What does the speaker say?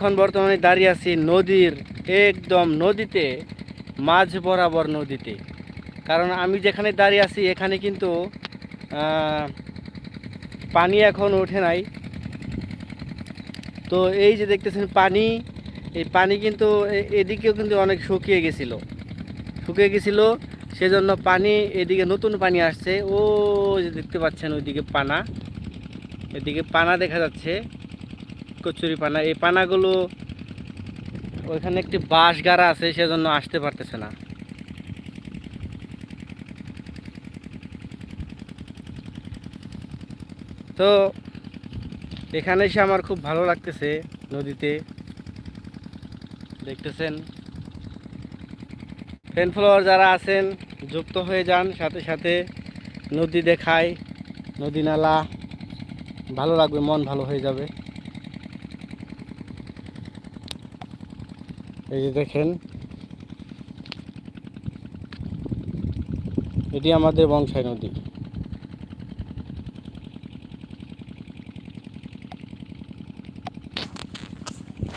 এখন বর্তমানে দাঁড়িয়ে আছি নদীর একদম নদীতে, মাঝ বরাবর নদীতে। কারণ আমি যেখানে দাঁড়িয়ে আছি, এখানে কিন্তু পানি এখন ওঠে নাই। তো এই যে দেখতেছেন পানি, এই পানি কিন্তু এদিকেও কিন্তু অনেক শুকিয়ে গেছিল। শুকিয়ে গেছিল, সেজন্য পানি এদিকে নতুন পানি আসছে। ও যে দেখতে পাচ্ছেন ওইদিকে পানা। এদিকে পানা দেখা যাচ্ছে। কচুরি পানা, এই পানাগুলো ওইখানে একটি বাঁশ গাড়া আছে, সেজন্য আসতে পারতেছে না। তো এখানে এসে আমার খুব ভালো লাগতেছে নদীতে। দেখতেছেন? ফ্রেন্ড ফলোয়ার যারা আছেন, যুক্ত হয়ে যান, সাথে সাথে নদী দেখায় নদী নালা। ভালো লাগবে, মন ভালো হয়ে যাবে। এই যে দেখেন। এটি আমাদের বংশাই নদী।